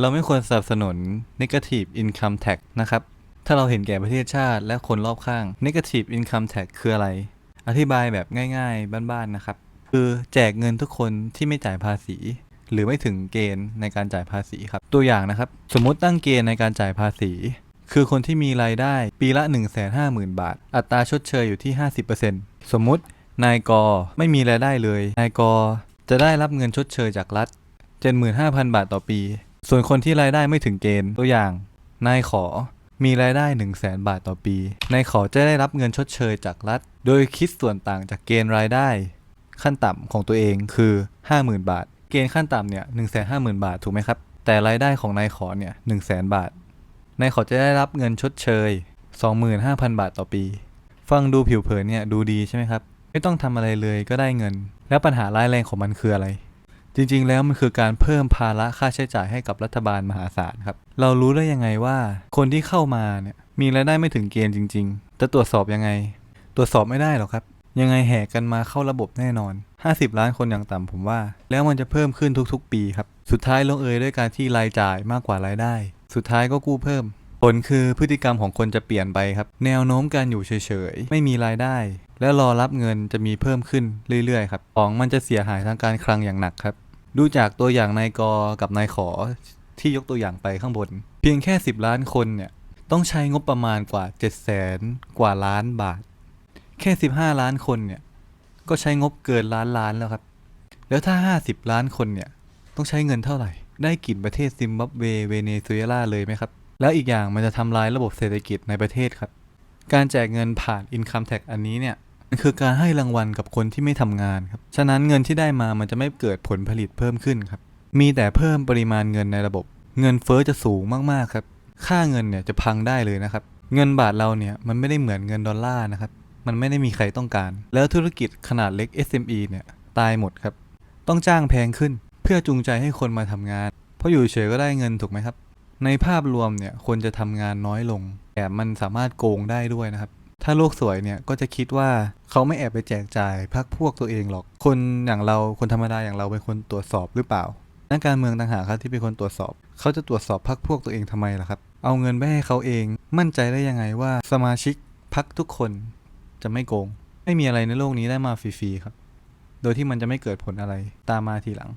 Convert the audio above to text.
เราไม่ควรสนับสนุน negative income tax นะครับ ถ้าเราเห็นแก่ประเทศชาติและคนรอบข้าง negative income tax คืออะไร อธิบายแบบง่ายๆ บ้านๆ นะครับ คือแจกเงินทุกคนที่ไม่จ่ายภาษี หรือไม่ถึงเกณฑ์ในการจ่ายภาษีครับ ตัวอย่างนะครับ สมมุติตั้งเกณฑ์ในการจ่ายภาษี คือคนที่มีรายได้ปีละ 150,000 บาท อัตราชดเชยอยู่ที่ 50%สมมุตินายกไม่มีรายได้เลย นายกจะได้รับเงินชดเชยจากรัฐ 75,000 บาทต่อปี ส่วนคนที่รายได้ไม่ถึงเกณฑ์ตัวอย่าง นายขอมีรายได้ 1 0 0 0 0แบาทต่อปี นายขอจะได้รับเงินชดเชยจากรัฐ โดยคิดส่วนต่างจากเกณฑ์รายได้ ขั้นต่ำของตัวเองคือ 50,000 บาท เกณฑ์ขั้นต่ำเนี่ย150,000บาทถูกไหมครับ แต่รายได้ของนายขอเนี่ย1 0 0 0 0 0บาท นายขอจะได้รับเงินชดเชย 25,000 บาทต่อปี ฟังดูผิวเผินเนี่ยดูดีใช่ไหมครับ ไม่ต้องทำอะไรเลยก็ได้เงิน แล้วปัญหาร้ายแรงของมันคืออะไร จริงๆ แล้วมันคือการเพิ่มภาระค่าใช้จ่ายให้กับรัฐบาลมหาศาลครับ เรารู้ได้ยังไงว่า คนที่เข้ามาเนี่ยมีรายได้ไม่ถึงเกณฑ์จริงๆ จะตรวจสอบยังไง ตรวจสอบไม่ได้หรอกครับ ยังไงแห่กันมาเข้าระบบแน่นอน 50 ล้านคนอย่างต่ำผมว่า แล้วมันจะเพิ่มขึ้นทุกๆ ปีครับ สุดท้ายลงเอยด้วยการที่รายจ่ายมากกว่ารายได้ สุดท้ายก็กู้เพิ่ม ผลคือพฤติกรรมของคนจะเปลี่ยนไปครับ แนวโน้มการอยู่เฉยๆ ไม่มีรายได้ และรอรับเงินจะมีเพิ่มขึ้นเรื่อยๆ ครับ ของมันจะเสียหายทางการคลังอย่างหนักครับ ดูจากตัวอย่างนายกกับนายขอที่ยกตัวอย่างไปข้างบน เพียงแค่ 10 ล้านคนเนี่ย ต้องใช้งบประมาณกว่า7 0 0แสนกว่าล้านบาท แค่ 15 ล้านคนเนี่ย ก็ใช้งบเกินล้านล้านแล้วครับ แล้วถ้า 50 ล้านคนเนี่ย ต้องใช้เงินเท่าไหร่ ได้กินประเทศซิมบับเวเวเนซุเอลาเลยไหมครับ แล้วอีกอย่างมันจะทำลายระบบเศรษฐกิจในประเทศครับ การแจกเงินผ่าน Income Tax อันนี้เนี่ย มันคือการให้รางวัลกับคนที่ไม่ทำงานครับ ฉะนั้นเงินที่ได้มามันจะไม่เกิดผลผลิตเพิ่มขึ้นครับ มีแต่เพิ่มปริมาณเงินในระบบ เงินเฟ้อจะสูงมากๆครับ ค่าเงินเนี่ยจะพังได้เลยนะครับ เงินบาทเราเนี่ยมันไม่ได้เหมือนเงินดอลลาร์นะครับ มันไม่ได้มีใครต้องการ แล้วธุรกิจขนาดเล็ก SME เนี่ยตายหมดครับ ต้องจ้างแพงขึ้นเพื่อจูงใจให้คนมาทำงาน เพราะอยู่เฉยก็ได้เงินถูกไหมครับ ในภาพรวมเนี่ยคนจะทำงานน้อยลงแถมมันสามารถโกงได้ด้วยนะครับ ถ้าโลกสวยเนี่ยก็จะคิดว่า เขาไม่แอบไปแจกจ่ายพักพวกตัวเองหรอก คนอย่างเราคนธรรมดาอย่างเราเป็นคนตรวจสอบหรือเปล่านักการเมืองต่างหากครับที่เป็นคนตรวจสอบ เขาจะตรวจสอบพักพวกตัวเองทำไมล่ะครับ เอาเงินไปให้เขาเองมั่นใจได้ยังไงว่าสมาชิกพักทุกคนจะไม่โกง ไม่มีอะไรในโลกนี้ได้มาฟรีๆครับ โดยที่มันจะไม่เกิดผลอะไรตามมาทีหลัง